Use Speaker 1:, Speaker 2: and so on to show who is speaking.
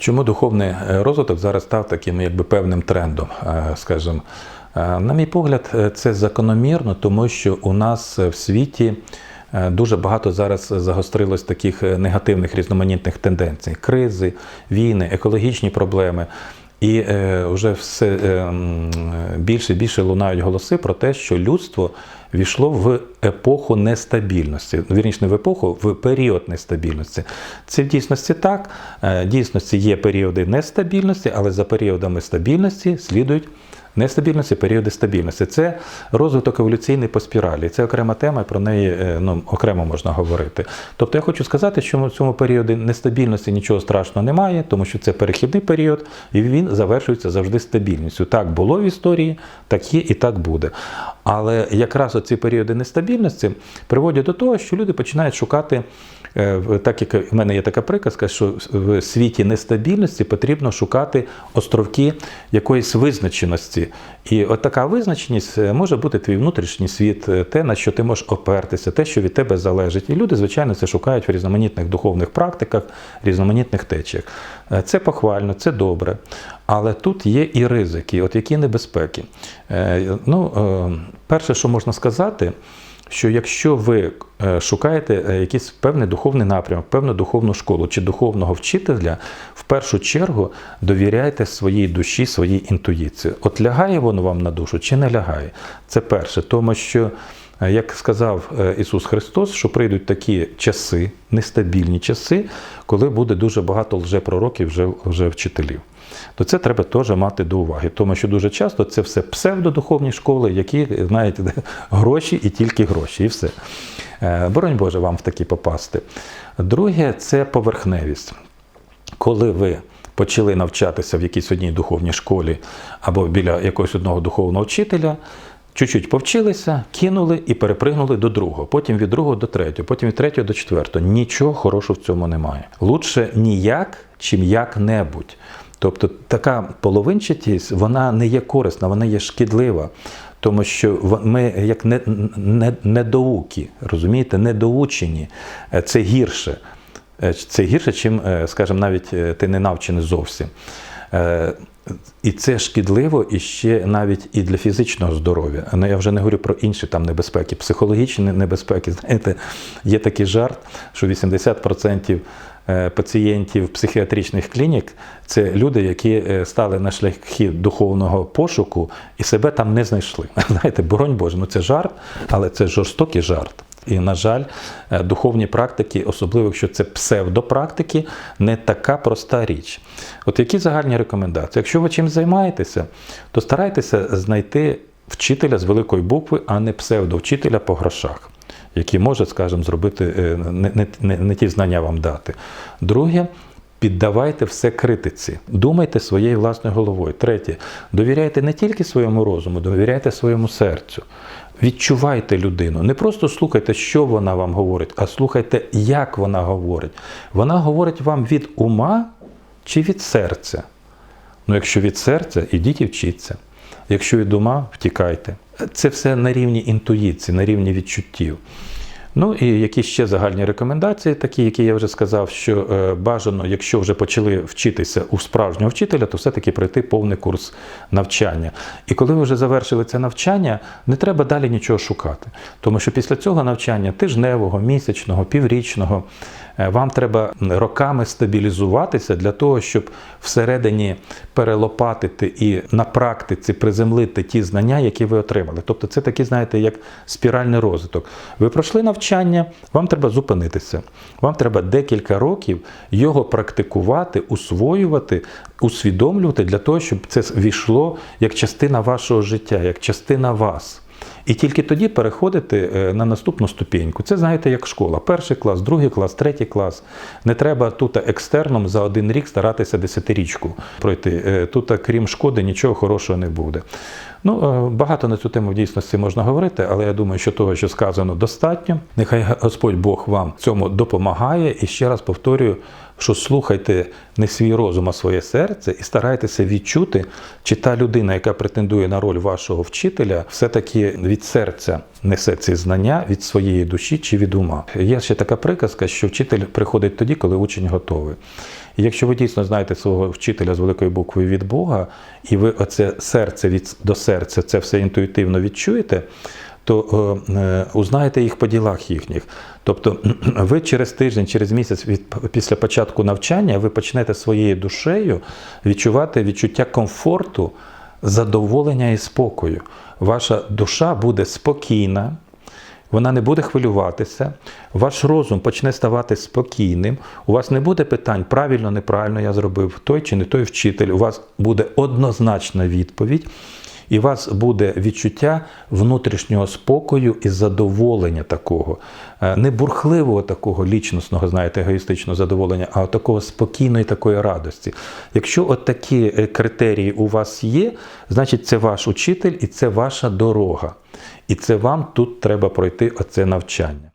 Speaker 1: Чому духовний е, розвиток зараз став таким якби певним трендом, е, скажімо? Е, На мій погляд, це закономірно, тому що у нас в світі дуже багато зараз загострилось таких негативних різноманітних тенденцій: кризи, війни, екологічні проблеми. І вже все е, більше і більше лунають голоси про те, що людство війшло в епоху нестабільності. Вірніше, не в епоху, в період нестабільності. Це в дійсності так. Е, дійсності є періоди нестабільності, але за періодами стабільності слідують нестабільності, періоди стабільності. Це розвиток еволюційний по спіралі. Це окрема тема, і про неї е, ну, окремо можна говорити. Тобто я хочу сказати, що в цьому періоді нестабільності нічого страшного немає, тому що це перехідний період, і він завершується завжди стабільністю. Так було в історії, так є і так буде. Але якраз оці періоди нестабільності приводять до того, що люди починають шукати. е, Так як в мене є така приказка, що в світі нестабільності потрібно шукати островки якоїсь визначеності. І от така визначеність е, може бути твій внутрішній світ, е, те, на що ти можеш опертися, те, що від тебе залежить. І люди, звичайно, це шукають в різноманітних духовних практиках, різноманітних течіях. Це похвально, це добре. Але тут є і ризики, от які небезпеки. Ну, перше, що можна сказати, що якщо ви е, шукаєте е, якийсь певний духовний напрямок, певну духовну школу чи духовного вчителя, в першу чергу довіряйте своїй душі, своїй інтуїції. От лягає воно вам на душу чи не лягає? Це перше, тому що. Е, Як сказав е, Ісус Христос, що прийдуть такі часи, нестабільні часи, коли буде дуже багато лжепророків, вже, вже вчителів. То це треба теж мати до уваги, тому що дуже часто це все псевдодуховні школи, які знаєте, гроші і тільки гроші, і все. Е, Боронь Боже вам в такі попасти. Друге це поверхневість. Коли ви почали навчатися в якійсь одній духовній школі або біля якогось одного духовного вчителя, чуть-чуть повчилися, кинули і перепригнули до другого, потім від другого до третього, потім від третього до четвертого. Нічого хорошого в цьому немає. Лучше ніяк, чим як-небудь. Тобто така половинчатість, вона не є корисна, вона є шкідлива. Тому що ми як не, не, недоуки, розумієте, недоучені, Е, це гірше. Е, Це гірше, чим, е, скажімо, навіть ти не навчений зовсім. І це шкідливо і ще навіть і для фізичного здоров'я. Ну я вже не говорю про інші там небезпеки, психологічні небезпеки. Знаєте, є такий жарт, що 80% е, пацієнтів психіатричних клінік це люди, які е, стали на шляхи духовного пошуку і себе там не знайшли. Знаєте, боронь Боже, ну це жарт, але це жорстокий жарт. І, на жаль, е, духовні практики, особливо якщо це псевдопрактики, не така проста річ. От які загальні рекомендації? Якщо ви чим займаєтеся, то старайтеся знайти вчителя з великої букви, а не псевдовчителя по грошах, який може, скажімо, зробити е, не, не, не, не ті знання вам дати. Друге, Піддавайте все критиці, думайте своєю власною головою. Третє, довіряйте не тільки своєму розуму, довіряйте своєму серцю. Відчувайте людину. Не просто слухайте, що вона вам говорить, а слухайте, як вона говорить. Вона говорить вам від ума чи від серця. Ну, якщо від серця, ідіть і вчіться. Якщо від ума, втікайте. Це все на рівні інтуїції, на рівні відчуттів. Ну і які ще загальні рекомендації, такі, які я вже сказав, що е, бажано, якщо вже почали вчитися у справжнього вчителя, то все-таки пройти повний курс навчання. І коли ви вже завершили це навчання, не треба далі нічого шукати. Тому що після цього навчання тижневого, місячного, піврічного, вам треба роками стабілізуватися для того, щоб всередині перелопатити і на практиці приземлити ті знання, які ви отримали. Тобто це такий, знаєте, як спіральний розвиток. Ви пройшли навчання, вам треба зупинитися. Вам треба декілька років його практикувати, усвоювати, усвідомлювати для того, щоб це війшло як частина вашого життя, як частина вас. І тільки тоді переходити е, на наступну ступеньку. Це знаєте, як школа. Перший клас, другий клас, третій клас. Не треба тут екстерном за один рік старатися десятирічку пройти. Е, Тут, крім шкоди, нічого хорошого не буде. Ну, е, багато на цю тему в дійсності можна говорити, але я думаю, що того, що сказано, достатньо. Нехай Господь Бог вам цьому допомагає. І ще раз повторюю, що слухайте не свій розум, а своє серце, і старайтеся відчути, чи та людина, яка претендує на роль вашого вчителя, все-таки від серця несе ці знання від своєї душі чи від ума. Є ще така приказка, що вчитель приходить тоді, коли учень готовий. І якщо ви дійсно знаєте свого вчителя з великої букви від Бога, і ви оце серце від до серця, це все інтуїтивно відчуєте, то е, е, узнаєте їх по ділах їхніх. Тобто ви через тиждень, через місяць від, після початку навчання ви почнете своєю душею відчувати відчуття комфорту, задоволення і спокою. Ваша душа буде спокійна, вона не буде хвилюватися, ваш розум почне ставати спокійним. У вас не буде питань, правильно, неправильно я зробив той чи не той вчитель. У вас буде однозначна відповідь, і у вас буде відчуття внутрішнього спокою і задоволення такого, Е, не бурхливого такого лічностного, знаєте, егоїстичного задоволення, а такого спокійної такої радості. Якщо от такі е, критерії у вас є, значить це ваш учитель і це ваша дорога. І це вам тут треба пройти оце навчання.